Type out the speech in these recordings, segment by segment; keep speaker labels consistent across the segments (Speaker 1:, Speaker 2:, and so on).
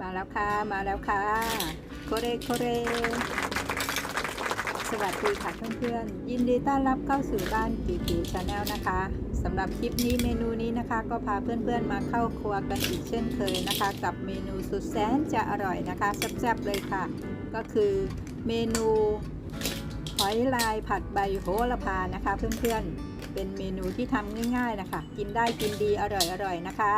Speaker 1: มาแล้วค่ะ มาแล้วค่ะ โคเรโคเร สวัสดีค่ะเพื่อนๆ ยินดีต้อนรับเข้าสู่บ้านกีกีชาแนลนะคะสำหรับคลิปนี้เมนูนี้นะคะ ก็พาเพื่อนๆมาเข้าครัวกันอีกเช่นเคยนะคะ กับเมนูสุดแสนจะอร่อยนะคะแซ่บๆเลยค่ะ ก็คือเมนูหอยลายผัดใบโหระพานะคะ เพื่อนๆ เป็นเมนูที่ทำง่าย ๆนะคะ กินได้กินดีอร่อยๆนะคะ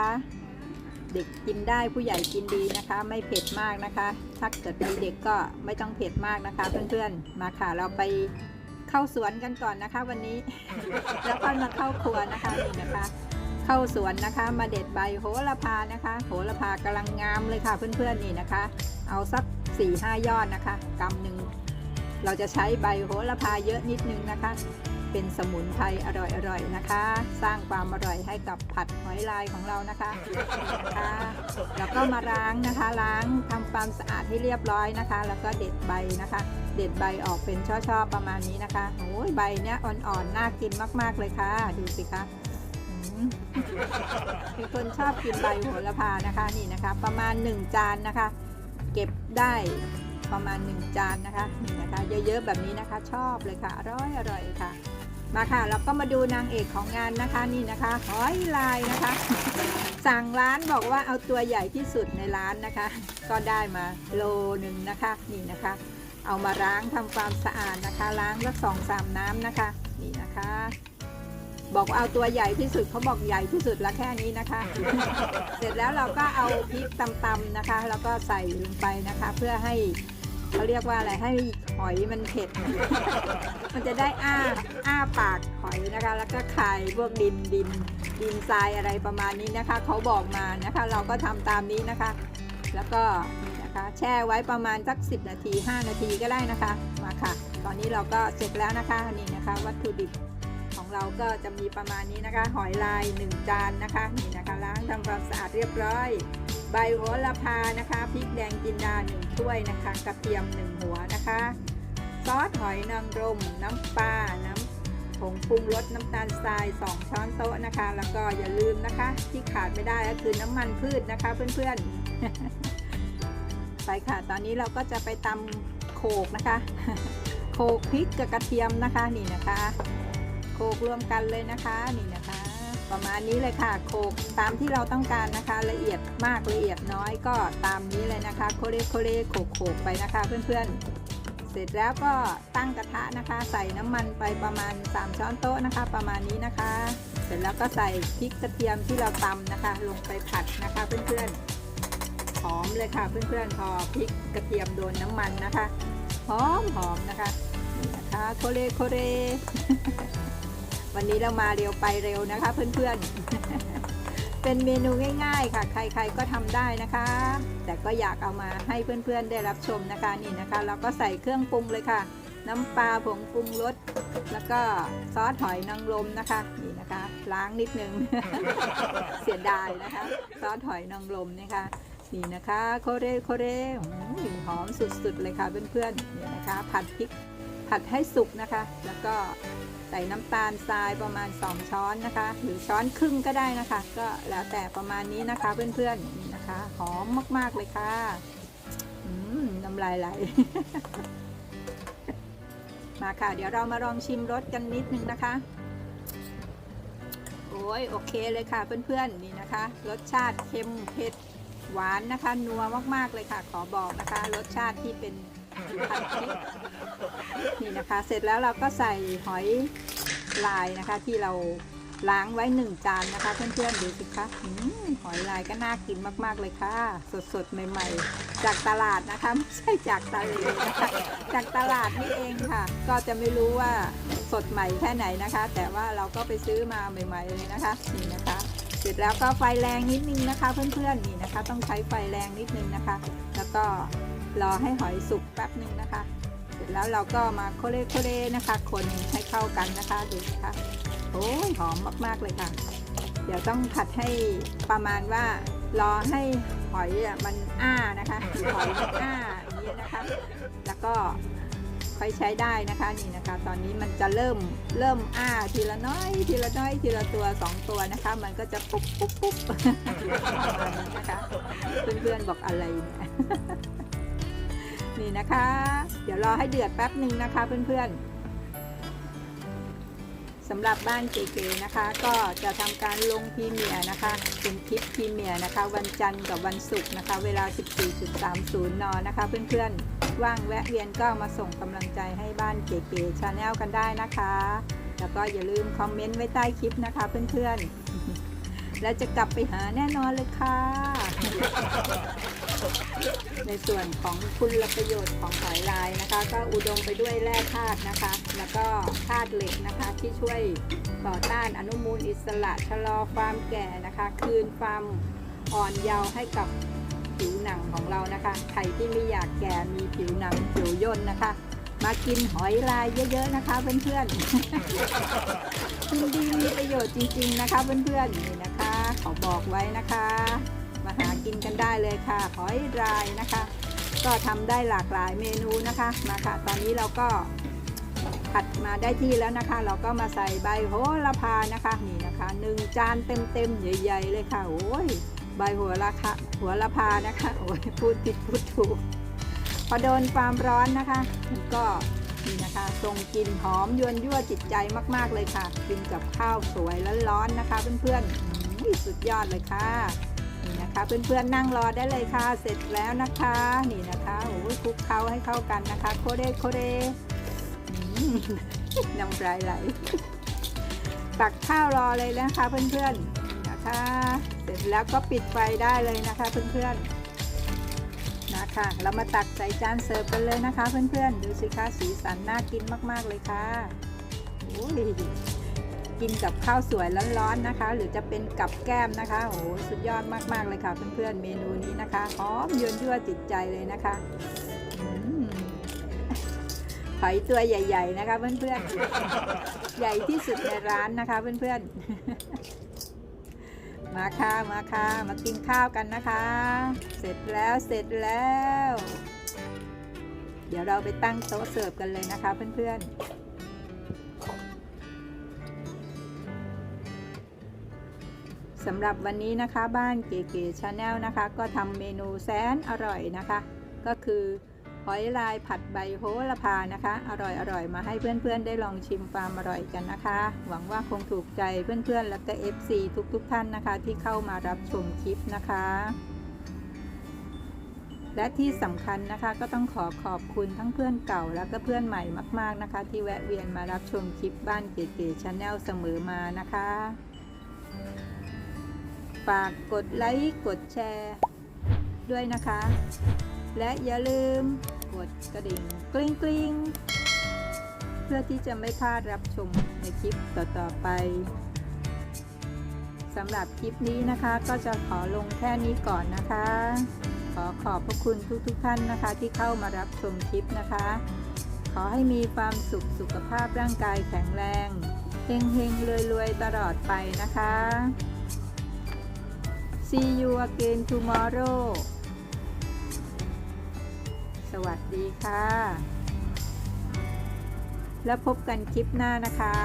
Speaker 1: เด็กกินได้ผู้ใหญ่กินดีนะคะ ไม่เผ็ดมากนะคะ ถ้าเกิดมีเด็กก็ไม่ต้องเผ็ดมากนะคะ เพื่อนๆมาค่ะเราไปเข้าสวนกันก่อนนะคะ วันนี้ แล้วค่อยมาเข้าครัวนะคะนี่นะคะ เข้าสวนนะคะ มาเด็ดใบโหระพานะคะ โหระพากำลังงามเลยค่ะเพื่อนๆนี่นะคะ เอาสัก4ี่ห้ายอดนะคะกำหนึ่ง เราจะใช้ใบโหระพาเยอะนิดนึงนะคะ เป็นสมุนไพรอร่อยๆนะคะ สร้างความอร่อยให้กับผัดหอยลายของเรานะคะนะคะแล้วก็มาล้างนะคะ ล้างทำความสะอาดให้เรียบร้อยนะคะ แล้วก็เด็ดใบนะคะ เด็ดใบออกเป็นช่อๆประมาณนี้นะคะโอ้ยใบเนี้ยอ่อนๆน่ากินมากๆเลยค่ะ ดูสิคะอืมเป็นคนชอบกินใบโหระพานะคะนี่นะคะ ประมาณ 1 จานนะคะ เก็บได้ ประมาณ 1 จานนะคะนี่นะคะเยอะๆแบบนี้นะคะชอบเลยค่ะอร่อยอร่อยค่ะ มาค่ะเราก็มาดูนางเอกของงานนะคะนี่นะคะหอยลายนะคะ สั่งร้านบอกว่าเอาตัวใหญ่ที่สุดในร้านนะคะ ก็ได้มาโลหนึ่งนะคะนี่นะคะ เอามาล้างทำความสะอาดนะคะ ล้างสักสองสามน้ำนะคะนี่นะคะบอกเอาตัวใหญ่ที่สุดเขาบอกใหญ่ที่สุดละแค่นี้นะคะ เสร็จแล้วเราก็เอาพริกตำๆนะคะ แล้วก็ใส่ลงไปนะคะ เพื่อให้ เขาเรียกว่าอะไรให้หอยมันเผ็ด มันจะได้อ้าอ้าปากหอยนะคะ แล้วก็คายพวกดินดินดินทรายอะไรประมาณนี้นะคะ เขาบอกมานะคะ เราก็ทำตามนี้นะคะ แล้วก็นี่นะคะแช่ไว้ประมาณสัก 10 นาที 5 นาทีก็ได้นะคะมาค่ะ ตอนนี้เราก็เสร็จแล้วนะคะนี่นะคะ วัตถุดิบของเราก็จะมีประมาณนี้นะคะ หอยลาย 1 จานนะคะนี่นะคะล้างทำความสะอาดเรียบร้อย ใบโหระพานะคะพริกแดงจินดา1ถ้วยนะคะกระเทียม1หัวนะคะ ซอสหอยนางรมน้ำปลาน้ำผงปรุงรสน้ำตาลทราย2ช้อนโต๊ะนะคะ แล้วก็อย่าลืมนะคะ ที่ขาดไม่ได้ก็คือน้ำมันพืชนะคะเพื่อนๆ ไปค่ะ ตอนนี้เราก็จะไปตำโขกนะคะ โขกพริกกับกระเทียมนะคะนี่นะคะ โขกรวมกันเลยนะคะนี่นะคะ ประมาณนี้เลยค่ะโขกตามที่เราต้องการนะคะละเอียดมากละเอียดน้อยก็ตามนี้เลยนะคะโคเรโคเรโขกโขกไปนะคะเพื่อนๆ เสร็จแล้วก็ตั้งกระทะนะคะ ใส่น้ำมันไปประมาณ 3 ช้อนโต๊ะนะคะ ประมาณนี้นะคะ เสร็จแล้วก็ใส่พริกกระเทียมที่เราตำนะคะ ลงไปผัดนะคะเพื่อนๆหอมเลยค่ะเพื่อนๆพอพริกกระเทียมโดนน้ำมันนะคะหอมหอมนะคะนี่นะคะโคเรโคเร วันนี้เรามาเร็วไปเร็วนะคะ เพื่อนๆ เป็นเมนูง่าย ๆ ค่ะ ใครๆก็ทำได้นะคะ แต่ก็อยากเอามาให้เพื่อนๆได้รับชมนะคะนี่นะคะ เราก็ใส่เครื่องปรุงเลยค่ะ น้ำปลาผงปรุงรสแล้วก็ซอสหอยนางรมนะคะนี่นะคะ ล้างนิดนึง เสียดายนะคะ ซอสหอยนางรมนะคะนี่นะคะโคเรโคเรหอมสุดๆเลยค่ะเพื่อนๆนี่นะคะผัดพริก ผัดให้สุกนะคะ แล้วก็ใส่น้ำตาลทรายประมาณ 2 ช้อนนะคะ หรือช้อนครึ่งก็ได้นะคะ ก็แล้วแต่ประมาณนี้นะคะเพื่อนๆนะคะหอมมากๆเลยค่ะน้ำลายไหลมาค่ะ เดี๋ยวเรามาลองชิมรสกันนิดนึงนะคะ โอ้ยโอเคเลยค่ะเพื่อนๆนี่นะคะ รสชาติเค็มเผ็ดหวานนะคะ นัวมากๆเลยค่ะ ขอบอกนะคะ รสชาติที่เป็นผัดพริก นี่นะคะ เสร็จแล้วเราก็ใส่หอยลายนะคะ ที่เราล้างไว้หนึ่งจานนะคะ เพื่อนๆดูสิคะอหอยลายก็น่ากินมากๆเลยค่ะ สดๆใหม่ ๆ จากตลาดนะคะไม่ใช่จากทะเลนะคะจากตลาดนี่เองค่ะ ก็จะไม่รู้ว่าสดใหม่แค่ไหนนะคะ แต่ว่าเราก็ไปซื้อมาใหม่ ๆ เลยนะคะนี่นะคะ เสร็จแล้วก็ไฟแรงนิดนึงนะคะ เพื่อนๆนี่นะคะ ต้องใช้ไฟแรงนิดนึงนะคะ แล้วก็รอให้หอยสุกแป๊บนึงนะคะ ร็จแล้วเราก็มาโคเลโคเลนะคะ คนให้เข้ากันนะคะดูสิคะโอ้ยหอมมากๆเลยค่ะ เดี๋ยวต้องผัดให้ประมาณว่ารอให้หอยอะมันอ้านะคะหอยมันอ้าอย่างนี้นะคะ แล้วก็ค่อยใช้ได้นะคะนี่นะคะ ตอนนี้มันจะเริ่มเริ่มอ้าทีละน้อย ทีละน้อย ทีละตัวสองตัวนะคะ มันก็จะปุ๊บปุ๊บปุ๊บนะคะเพื่อนๆบอกอะไรเนี่ย นี่นะคะ เดี๋ยวรอให้เดือดแป๊บหนึ่งนะคะเพื่อนๆสำหรับบ้านเก๋ๆนะคะ ก็จะทำการลงพรีเมียร์นะคะ เป็นคลิปพรีเมียร์นะคะ วันจันทร์กับวันศุกร์นะคะ เวลา 14.30 น นะคะ เพื่อนๆ ว่างแวะเวียนก็มาส่งกำลังใจให้บ้านเก๋ๆชาแนลกันได้นะคะ แล้วก็อย่าลืมคอมเมนต์ไว้ใต้คลิปนะคะ เพื่อนๆ แล้วจะกลับไปหาแน่นอนเลยค่ะ ในส่วนของคุณประโยชน์ของหอยลายนะคะ ก็อุดมไปด้วยแร่ธาตุนะคะ แล้วก็ธาตุเหล็กนะคะที่ช่วยต่อต้านอนุมูลอิสระชะลอความแก่นะคะ คืนความอ่อนเยาว์ให้กับผิวหนังของเรานะคะใครที่ไม่อยากแก่มีผิวหนังผิวย่นนะคะ มากินหอยลายเยอะๆนะคะเพื่อนๆกินดีมีประโยชน์จริง ๆนะคะ เพื่อนๆนี่นะคะขอบอกไว้นะคะ หากินกันได้เลยค่ะหอยลายนะคะ ก็ทำได้หลากหลายเมนูนะคะมาค่ะตอนนี้เราก็ผัดมาได้ที่แล้วนะคะ เราก็มาใส่ใบโหระพานะคะนี่นะคะหนึ่งจานเต็มๆใหญ่ๆเลยค่ะโอ้ยใบหัวละคะหัวละพานะคะโอ้ยพูดผิดพูดถูก พอโดนความร้อนนะคะมันก็นี่นะคะทรงกลิ่นหอมยวนยั่วจิตใจมากๆเลยค่ะ กินกับข้าวสวยร้อนๆนะคะ เพื่อนๆอื้อสุดยอดเลยค่ะ นี่นะคะ เพื่อนๆนั่งรอได้เลยค่ะ เสร็จแล้วนะคะ นี่นะคะโอ้ยคลุกเคล้าให้เข้ากันนะคะ โคเรโคเรอืมน้ำลายไหลตักข้าวรอเลยนะคะ เพื่อนๆนี่นะคะ เสร็จแล้วก็ปิดไฟได้เลยนะคะ เพื่อนๆนะคะ เรามาตักใส่จานเสิร์ฟกันเลยนะคะ เพื่อนๆดูสิคะสีสันน่ากินมากๆเลยค่ะโอ้ย กินกับข้าวสวยร้อนๆนะคะ หรือจะเป็นกับแก้มนะคะโอ้โหสุดยอดมากๆเลยค่ะเพื่อนๆเมนูนี้นะคะหอมยวนยั่วจิตใจเลยนะคะอืมหอยตัวใหญ่ ๆ นะคะ เพื่อนๆ ใหญ่ที่สุดในร้านนะคะ เพื่อนๆ มาค่ะมาค่ะมากินข้าวกันนะคะ เสร็จแล้วเสร็จแล้ว เดี๋ยวเราไปตั้งโต๊ะเสิร์ฟกันเลยนะคะ เพื่อนๆ สำหรับวันนี้นะคะบ้านเก๋ๆชาแนลนะคะ ก็ทำเมนูแสนอร่อยนะคะ ก็คือหอยลายผัดใบโหระพานะคะ อร่อยๆมาให้เพื่อนๆ ได้ลองชิมความอร่อยกันนะคะ หวังว่าคงถูกใจเพื่อนๆ และก็ FC ทุกๆ ท่านนะคะ ที่เข้ามารับชมคลิปนะคะ และที่สำคัญนะคะก็ต้องขอขอบคุณทั้งเพื่อนเก่าและก็เพื่อนใหม่มาก ๆนะคะ ที่แวะเวียนมารับชมคลิปบ้านเก๋ๆชาแนลเสมอมานะคะ ฝากกดไลค์ กดแชร์ ด้วยนะคะ และอย่าลืมกดกระดิ่งกริ๊งกริ๊งเพื่อที่จะไม่พลาดรับชมในคลิปต่อๆไปสำหรับคลิปนี้นะคะก็จะขอลงแค่นี้ก่อนนะคะ ขอขอบพระคุณทุกๆทท่านนะคะที่เข้ามารับชมคลิปนะคะ ขอให้มีความสุขสุขภาพร่างกายแข็งแรงเฮงเฮงรวยรวยๆตลอดไปนะคะ See you again tomorrow สวัสดีค่ะ แล้วพบกันคลิปหน้านะคะ